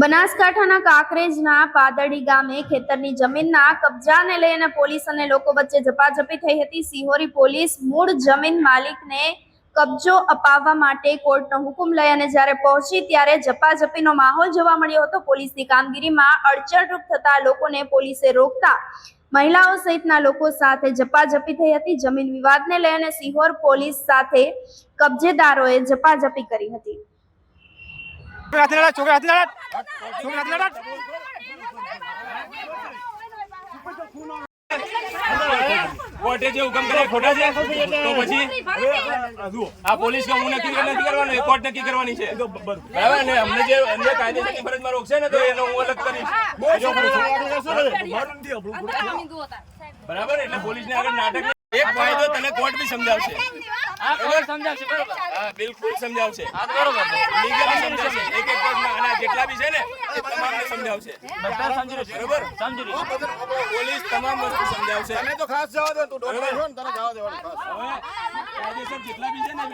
બનાસકાંઠાના કાંકરેજના પાદડી ગામે ખેતરની જમીનના કબજાને લઈને પોલીસ અને લોકો વચ્ચે ઝપાઝપી થઈ હતી. સિહોરી પોલીસ મૂળ જમીન માલિકને કબજો અપાવવા માટે કોર્ટનો હુકમ લઈ અને જ્યારે પહોંચી ત્યારે ઝપાઝપીનો માહોલ જોવા મળ્યો હતો. પોલીસની કામગીરીમાં અડચણરૂપ થતા લોકોને પોલીસે રોકતા મહિલાઓ સહિતના લોકો સાથે ઝપાઝપી થઈ હતી. જમીન વિવાદને લઈને સિહોર પોલીસ સાથે કબજેદારોએ ઝપાઝપી કરી હતી. છોકરા છોકરા છોકરા કોર્ટે જે હુકમ કરે ખોટા છે? તો પોલીસ હું નક્કી નથી કરવાનું, એ કોર્ટ નક્કી કરવાની છે. બરાબર? ને અમને જે અમને કાયદેસરની ફરજમાં રોકશે ને, તો એનો હું અલગ કરીશ. બરાબર? એટલે પોલીસને આગળ નાટક એક ફાયદો તને કોર્ટ બી સમજાવશે. કોણ સમજાવશે બરોબર? હા બિલકુલ સમજાવશે. આ બરોબર લીગલી સમજાવશે એક એક કેસમાં આના જેટલા બી છે ને એ તમામને સમજાવશે. બધા સમજી રહ્યો બરોબર? સમજી રહ્યો પોલીસ તમામ વસ્તુ સમજાવશે. તને તો ખાસ જવા દે તું ડોક્ટર છો ને તને જવા દેવાનું ખાસ. કાયદેસર જેટલા બી છે ને